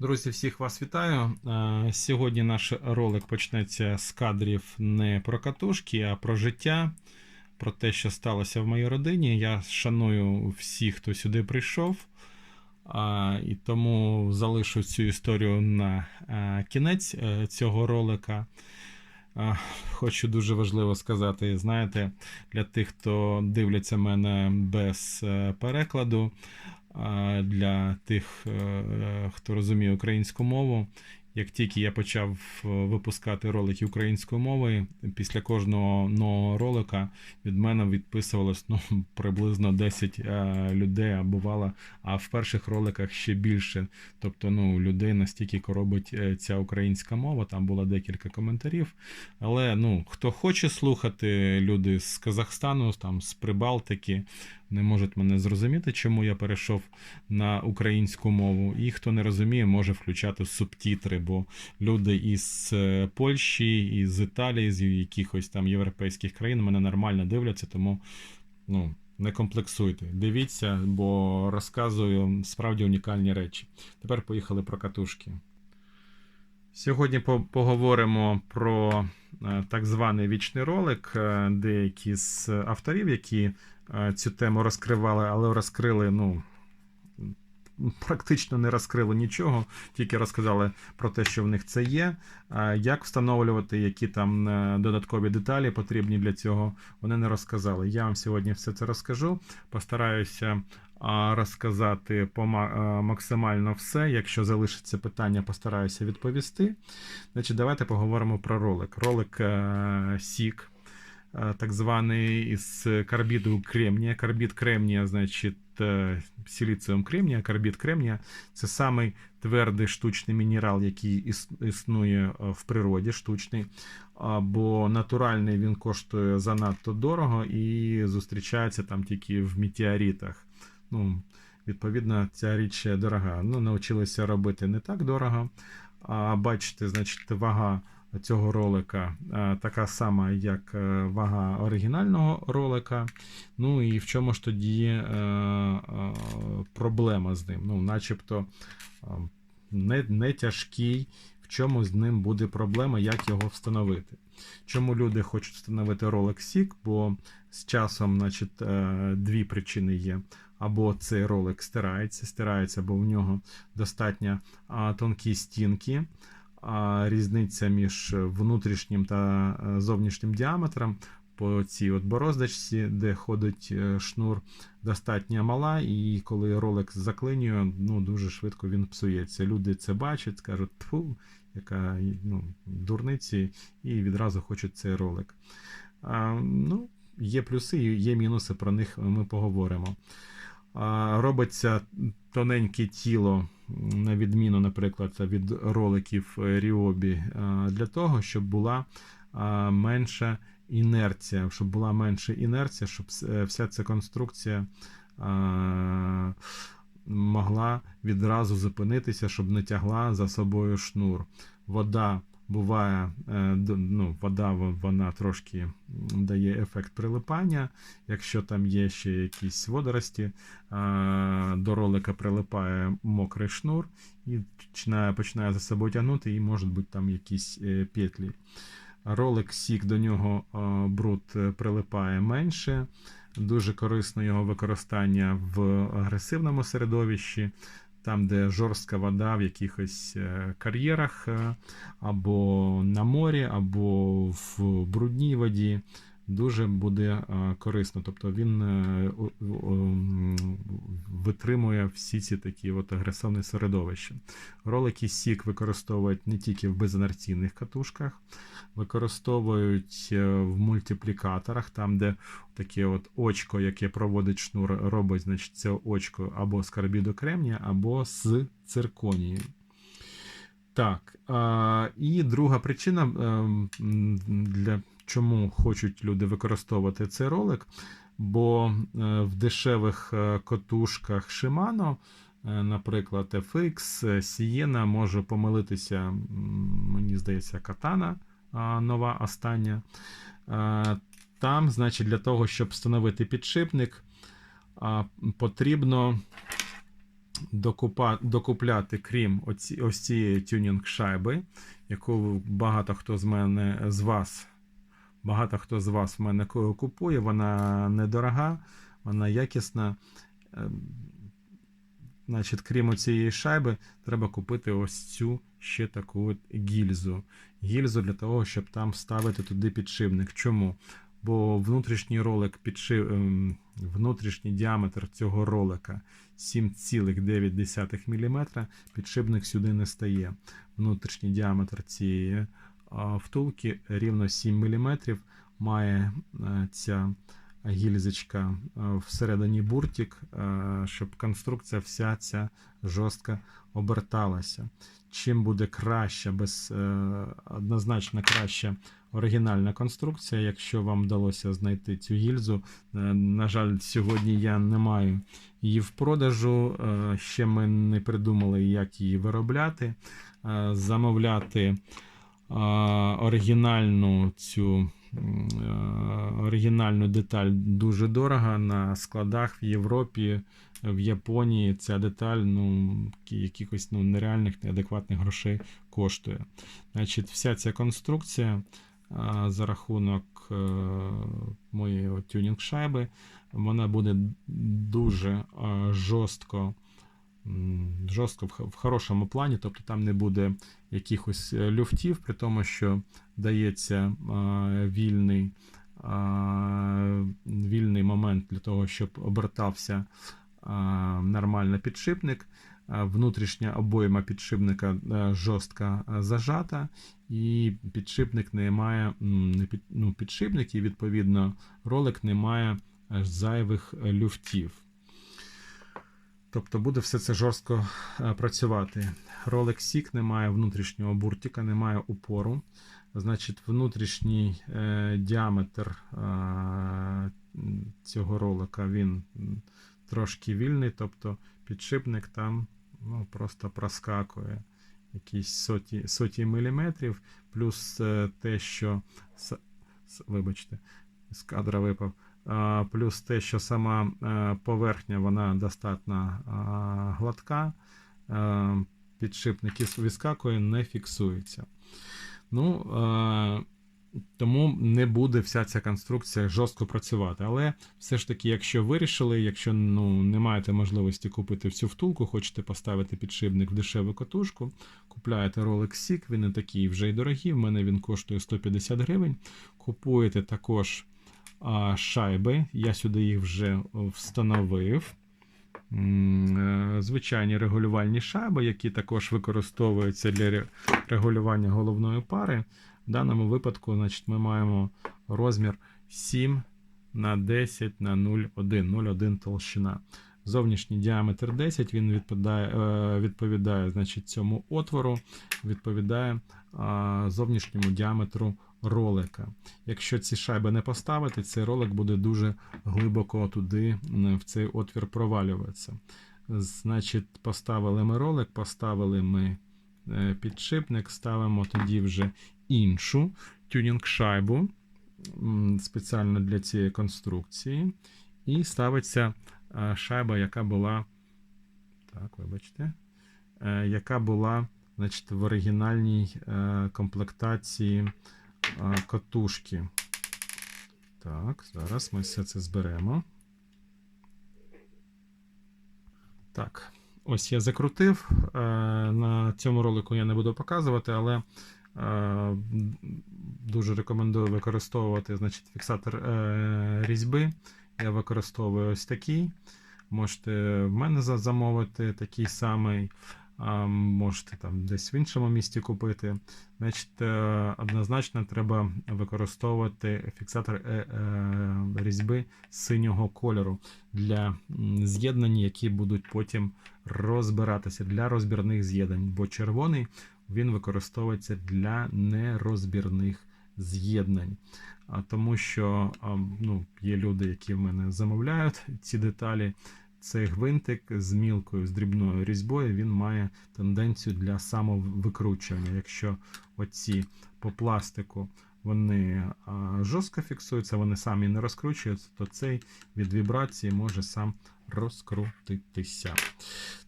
Друзі, всіх вас вітаю. Е, Сьогодні наш ролик почнеться з кадрів не про катушки, а про життя, про те, що сталося в моїй родині. Я шаную всіх, хто сюди прийшов. І тому залишу цю історію на е, кінець е, цього ролика. Хочу дуже важливо сказати, знаєте, для тих, хто дивляться мене без перекладу, для тих, е, хто розуміє українську мову. Як тільки я почав е, випускати ролики українською мовою, після кожного нового ролика від мене відписувалось ну, приблизно 10 е, людей, а бувало, а в перших роликах ще більше. Тобто, ну, людей настільки коробить е, ця українська мова, там було декілька коментарів. Але ну, хто хоче слухати, люди з Казахстану, там, з Прибалтики, не можуть мене зрозуміти, чому я перейшов на українську мову. І хто не розуміє, може включати субтітри, бо люди із е, Польщі, із Італії, з якихось там європейських країн мене нормально дивляться, тому ну, не комплексуйте. Дивіться, бо розказую справді унікальні речі. Тепер поїхали про катушки. Сьогодні поговоримо про е, так званий вічний ролик. Е, Деякі з авторів, які цю тему розкривали, але розкрили, ну. Практично не розкрили нічого, тільки розказали про те, що в них це є. Як встановлювати, які там е, додаткові деталі потрібні для цього, вони не розказали. Я вам сьогодні все це розкажу. Постараюся розказати максимально все. Якщо залишиться питання, постараюся відповісти. Значить, давайте поговоримо про ролик. Ролик е, Сік, е, так званий із карбіду кремнія. Карбід кремнія, значить, е, силіціум кремнія, карбід кремнія це самий твердий штучний мінерал, який існує е, в природі, штучний. Бо натуральний він коштує занадто дорого і зустрічається там тільки в метеоритах. Ну, відповідно, ця річ дорога. Ну, навчилися робити не так дорого. А бачите, значить, вага цього ролика така сама, як е, вага оригінального ролика. Ну і в чому ж тоді е, е, проблема з ним? Ну, начебто не, не тяжкий. В чому з ним буде проблема, як його встановити? Чому люди хочуть встановити ролик Сік? Бо з часом, значить, дві причини є. Або цей ролик стирається, стирається, бо в нього достатньо тонкі стінки, різниця між внутрішнім та е, зовнішнім діаметром по цій от бороздочці, де ходить е, шнур, достатньо мала, і коли ролик заклинює, ну дуже швидко він псується. Люди це бачать, кажуть, тфу, яка ну, дурниці, і відразу хочуть цей ролик. А, ну, Є плюси, є мінуси, про них ми поговоримо. А, Робиться тоненьке тіло, на відміну, наприклад, від роликів Ріобі, для того, щоб була менша інерція, щоб була менша інерція, щоб вся ця конструкція могла відразу зупинитися, щоб не тягла за собою шнур. Вода буває, е, ну, вода вона трошки дає ефект прилипання. Якщо там є ще якісь водорості, до ролика прилипає мокрий шнур і починає, починає за собою тягнути, і можуть бути там якісь е, петлі. Ролик сік до нього е, бруд е, прилипає менше. Дуже корисно його використання в агресивному середовищі, там, де жорстка вода в якихось е, кар'єрах, е, або на морі, або в брудній воді. Дуже буде е, корисно. Тобто він витримує всі ці такі от агресивні середовища. Ролики Сік використовують не тільки в безінерційних катушках, використовують е, в мультиплікаторах, там, де таке от очко, яке проводить шнур, робить значить, це очко або з карбіду кремнія, або з цирконії. Так, і друга причина, ем, для чому хочуть люди використовувати цей ролик, бо е, в дешевих е, котушках Shimano, е, наприклад, FX, Sienna може помилитися, мені здається, катана нова остання. Там, значить, для того, щоб встановити підшипник, потрібно докупляти, крім оці, ось цієї тюнінг шайби, яку багато хто з мене з вас. Багато хто з вас в мене купує, вона недорога, вона якісна. Ем, Значить, крім цієї шайби, треба купити ось цю ще таку от гільзу. Гільзу для того, щоб там ставити туди підшипник. Чому? Бо внутрішній ролик підши... ем, внутрішній діаметр цього ролика 7,9 мм, підшипник сюди не стає. Внутрішній діаметр цієї втулки рівно 7 мм має е, ця гільзочка е, всередині буртик, е, щоб конструкція вся ця жорстко оберталася. Чим буде краща, без, однозначно краща оригінальна конструкція, якщо вам вдалося знайти цю гільзу. На жаль, сьогодні я не маю її в продажу. Ще ми не придумали, як її виробляти. Замовляти оригінальну цю оригінальну деталь дуже дорого на складах в Європі, в Японії ця деталь ну, якихось ну, нереальних, неадекватних грошей коштує. Значить, вся ця конструкція за рахунок е, моєї тюнінг шайби, вона буде дуже е, жорстко. Жорстко в хорошому плані, тобто там не буде якихось е, люфтів, при тому, що дається е, вільний, е, вільний момент для того, щоб обертався нормально підшипник. Внутрішня обойма підшипника жорстко зажата, і підшипник не має ну, підшипник, і відповідно ролик не має зайвих люфтів. Тобто буде все це жорстко е, працювати. Ролик Сік не має внутрішнього буртика, не має упору. Значить, внутрішній е, діаметр е, цього ролика він трошки вільний, тобто підшипник там ну, просто проскакує якісь соті, соті міліметрів, плюс е, те, що вибачте, з кадра випав. Плюс те, що сама е, поверхня вона достатньо гладка, е, підшипник із- вискакує, не фіксується. Ну, е, тому не буде вся ця конструкція жорстко працювати. Але все ж таки, якщо вирішили, якщо ну, не маєте можливості купити всю втулку, хочете поставити підшипник в дешеву катушку, купляєте Rolex Сік, він не такий вже й дорогий. В мене він коштує 150 гривень. Купуєте також шайби. Я сюди їх вже встановив. Е, Звичайні регулювальні шайби, які також використовуються для регулювання головної пари. В даному випадку значить, ми маємо розмір 7 на 10 на 0,1, 0,1 толщина. Зовнішній діаметр 10, він відповідає, е, відповідає значить, цьому отвору, відповідає зовнішньому діаметру ролика. Якщо ці шайби не поставити, цей ролик буде дуже глибоко туди, в цей отвір провалюватися. Значить, поставили ми ролик, поставили ми е, підшипник, ставимо тоді вже іншу тюнінг-шайбу спеціально для цієї конструкції. І ставиться е, шайба, яка була. Так, вибачте, е, яка була значить, в оригінальній комплектації катушки. Так, зараз ми все це зберемо. Так, ось я закрутив. Е, На цьому ролику я не буду показувати, але е, дуже рекомендую використовувати значить, фіксатор е, різьби. Я використовую ось такий. Можете в мене замовити такий самий, можете там десь в іншому місті купити. Значить, е, однозначно треба використовувати фіксатор е, е, різьби синього кольору для з'єднань, які будуть потім розбиратися для розбірних з'єднань, бо червоний він використовується для нерозбірних з'єднань. Тому що ну, є люди, які в мене замовляють ці деталі. Цей гвинтик з мілкою, з дрібною різьбою, він має тенденцію для самовикручування. Якщо оці по пластику вони жорстко фіксуються, вони самі не розкручуються, то цей від вібрації може сам розкрутитися.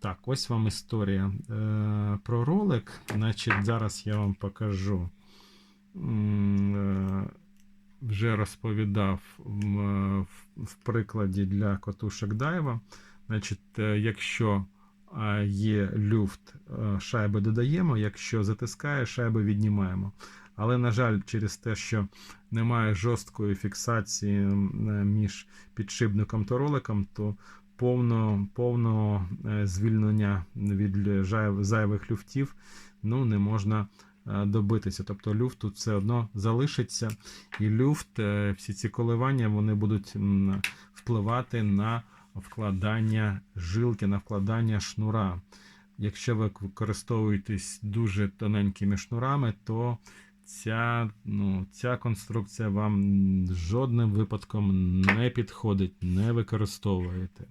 Так, ось вам історія е, про ролик. Значить, зараз я вам покажу. Вже розповідав в, прикладі для котушок Дайва. Значить, е, якщо е, є люфт, е, шайби додаємо, якщо затискає, шайби віднімаємо. Але, на жаль, через те, що немає жорсткої фіксації між підшипником та роликом, то повно, повного е, звільнення від зайвих люфтів ну, не можна добитися. Тобто люфт тут все одно залишиться, і люфт, е, всі ці коливання вони будуть впливати на вкладання жилки, на вкладання шнура. Якщо ви використовуєтесь дуже тоненькими шнурами, то ця, ну, ця конструкція вам жодним випадком не підходить, не використовуєте.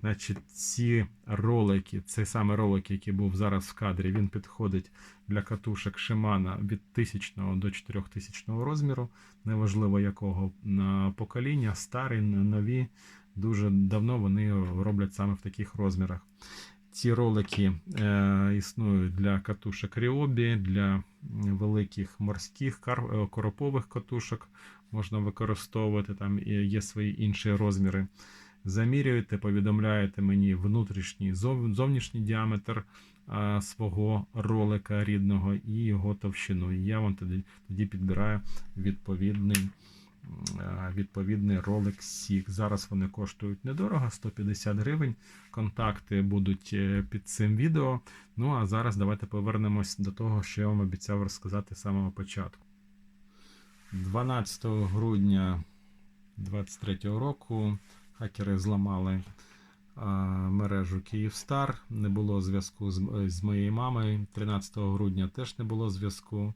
Значить, ці ролики, цей саме ролик, який був зараз в кадрі, він підходить для катушок Шимана від 1000 до 4000 розміру, неважливо якого покоління, старі, нові. Дуже давно вони роблять саме в таких розмірах. Ці ролики е, існують для катушок Ріобі, для великих морських е, коропових катушок можна використовувати. Там є свої інші розміри. Замірюєте, повідомляєте мені внутрішній зов, зовнішній діаметр а, свого ролика рідного і його товщину. І я вам тоді, тоді підбираю відповідний, відповідний ролик Сік. Зараз вони коштують недорого, 150 гривень. Контакти будуть е, під цим відео. Ну а зараз давайте повернемось до того, що я вам обіцяв розказати з самого початку. 12 грудня 2023 року хакери зламали а, мережу Київстар. Не було зв'язку з моєю мамою. 13 грудня теж не було зв'язку.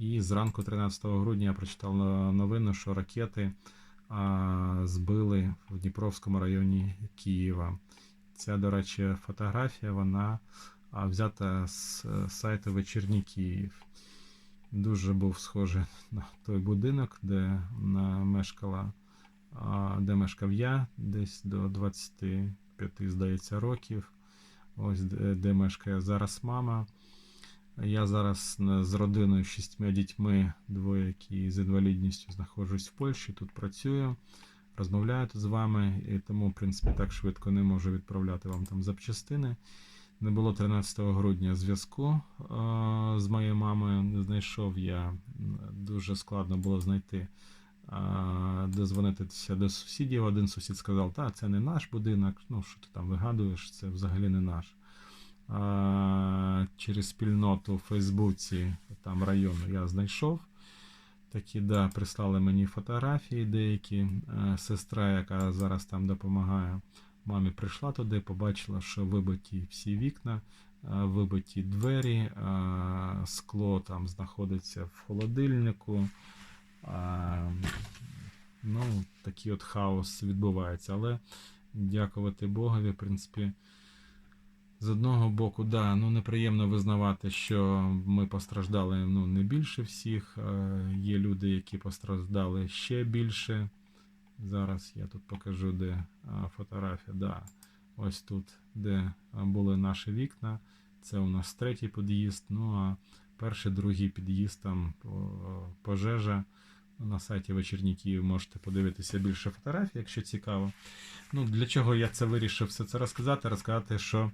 І зранку 13 грудня я прочитав новину, що ракети а, збили в Дніпровському районі Києва. Ця, до речі, фотографія вона взята з сайту Вечірній Київ. Дуже був схожий на той будинок, де мешкала, де мешкав я, десь до 25, здається, років. Ось де мешкає зараз мама. Я зараз е, з родиною, шістьма дітьми, двоє, які з інвалідністю знаходжусь в Польщі, тут працюю, розмовляю тут з вами, і тому, в принципі, так швидко не можу відправляти вам там запчастини. Не було 13 грудня зв'язку е, з моєю мамою. Не знайшов я. Дуже складно було знайти, е, дозвонитися до сусідів. Один сусід сказав, та це не наш будинок. Ну, що ти там вигадуєш, це взагалі не наш. Через спільноту в Фейсбуці там району я знайшов. Такі, да, прислали мені фотографії деякі. Е, Сестра, яка зараз там допомагає мамі, прийшла туди, побачила, що вибиті всі вікна, е, вибиті двері, е, скло там знаходиться в холодильнику. Ну, такий от хаос відбувається. Але дякувати Богові, в принципі, з одного боку, да, ну неприємно визнавати, що ми постраждали ну, не більше всіх. Є люди, які постраждали ще більше. Зараз я тут покажу, де фотографія. Да. Ось тут, де були наші вікна. Це у нас третій під'їзд. Ну а перший, другий під'їзд там пожежа. На сайті Вечірній Київ можете подивитися більше фотографій, якщо цікаво. Ну, для чого я це вирішив все це розказати? Розказати, що,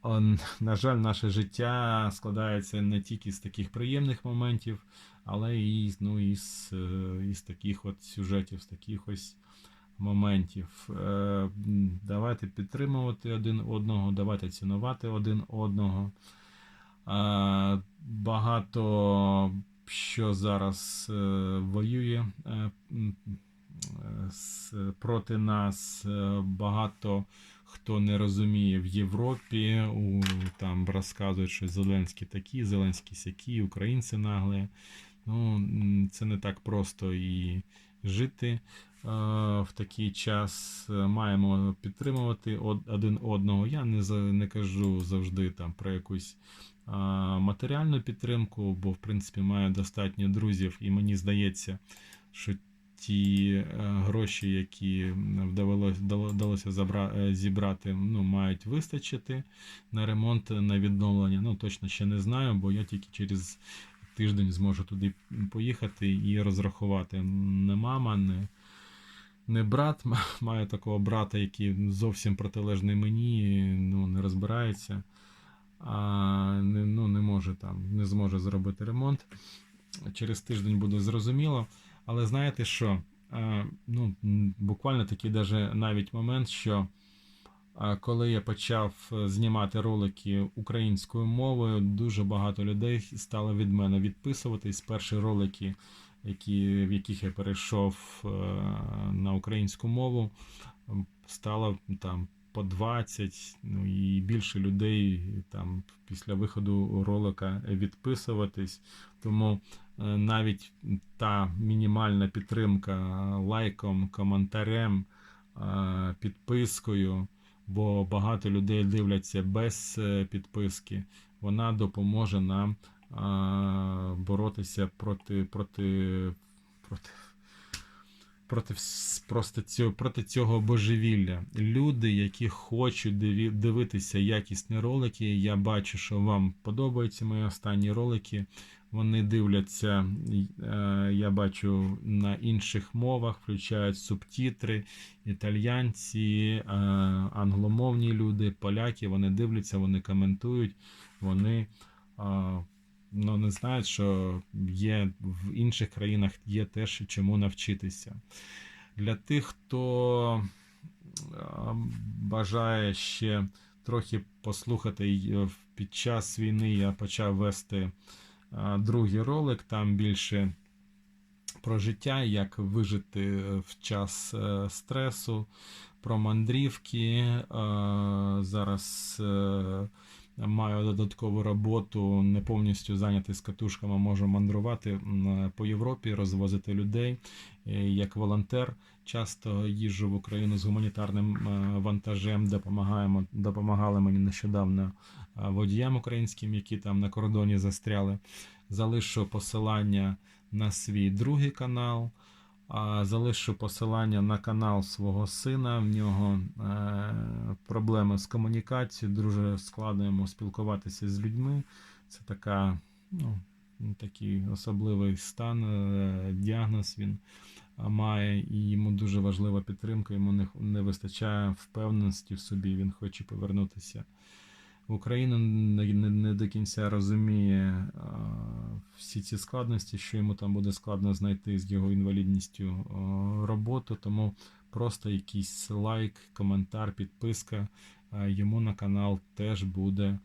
на жаль, наше життя складається не тільки з таких приємних моментів, але і ну, із, е, із таких от сюжетів, з таких ось моментів. Е, Давайте підтримувати один одного, давайте цінувати один одного. Е, Багато що зараз воює проти нас, багато хто не розуміє в Європі, у, там розказують, що Зеленський такі, Зеленський сякі, українці наглі. Ну, це не так просто і жити е, в такий час. Маємо підтримувати один одного. Я не, не кажу завжди там про якусь матеріальну підтримку, бо в принципі маю достатньо друзів, і мені здається, що ті е, гроші, які вдалося, вдалося забра, е, зібрати, ну, мають вистачити на ремонт, на відновлення. Ну, точно ще не знаю, бо я тільки через тиждень зможу туди поїхати і розрахувати. Не мама, не, не брат. Маю такого брата, який зовсім протилежний мені, ну, не розбирається, а не, ну, не може там, не зможе зробити ремонт. Через тиждень буде зрозуміло. Але знаєте що? Е, Ну, буквально такий даже навіть момент, що а коли я почав е, знімати ролики українською мовою, дуже багато людей стало від мене відписуватись. Перші ролики, які, в яких я перейшов е, на українську мову, стало там по 20, ну і більше людей там після виходу ролика відписуватись. Тому е, навіть та мінімальна підтримка лайком, коментарем, е, підпискою бо багато людей дивляться без е, підписки. Вона допоможе нам боротися проти, проти, проти, проти, просто цього, проти цього божевілля. Люди, які хочуть дивитися якісні ролики, я бачу, що вам подобаються мої останні ролики. Вони дивляться, е, я бачу на інших мовах, включають субтитри, італьянці, е, англомовні люди, поляки. Вони дивляться, вони коментують, вони е, ну, не знають, що є в інших країнах є теж чому навчитися. Для тих, хто бажає ще трохи послухати під час війни, я почав вести другий ролик, там більше про життя, як вижити е, в час е, стресу, про мандрівки. Е, Зараз маю додаткову роботу, не повністю зайнятий з катушками, можу мандрувати по Європі, розвозити людей. Як волонтер часто їжджу в Україну з гуманітарним вантажем, допомагаємо, допомагали мені нещодавно водіям українським, які там на кордоні застряли. Залишу посилання на свій другий канал. Залишу посилання на канал свого сина. В нього е, проблеми з комунікацією, дуже складно йому спілкуватися з людьми. Це така, ну, такий особливий стан, е, діагноз він е, має, і йому дуже важлива підтримка, йому не вистачає впевненості в собі, він хоче повернутися в Україну, не, до кінця розуміє всі ці складності, що йому там буде складно знайти з його інвалідністю роботу, тому просто якийсь лайк, коментар, підписка йому на канал теж буде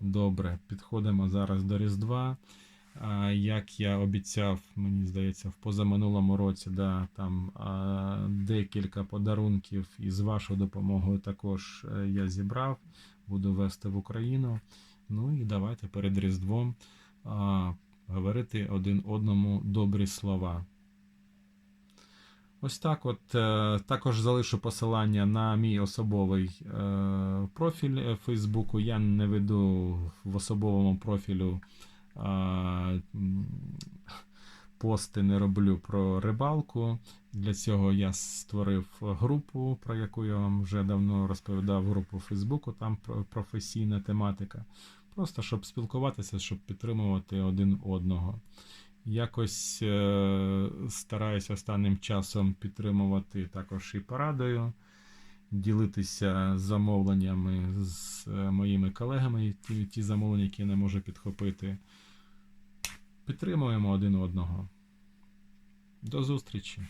добре. Підходимо зараз до Різдва. Як я обіцяв, мені здається, в позаминулому році, да, там декілька подарунків і з вашою допомогою також е, я зібрав, буду вести в Україну. Ну і давайте перед Різдвом а, говорити один одному добрі слова. Ось так. От е, також залишу посилання на мій особовий е, профіль е, Фейсбуку. Я не веду в особовому профілю пости не роблю про рибалку. Для цього я створив групу, про яку я вам вже давно розповідав, групу Фейсбуку, там професійна тематика. Просто щоб спілкуватися, щоб підтримувати один одного. Якось е, стараюся останнім часом підтримувати також і порадою, ділитися замовленнями з е, моїми колегами, ті, ті замовлення, які я не можу підхопити. Підтримуємо один одного. До зустрічі!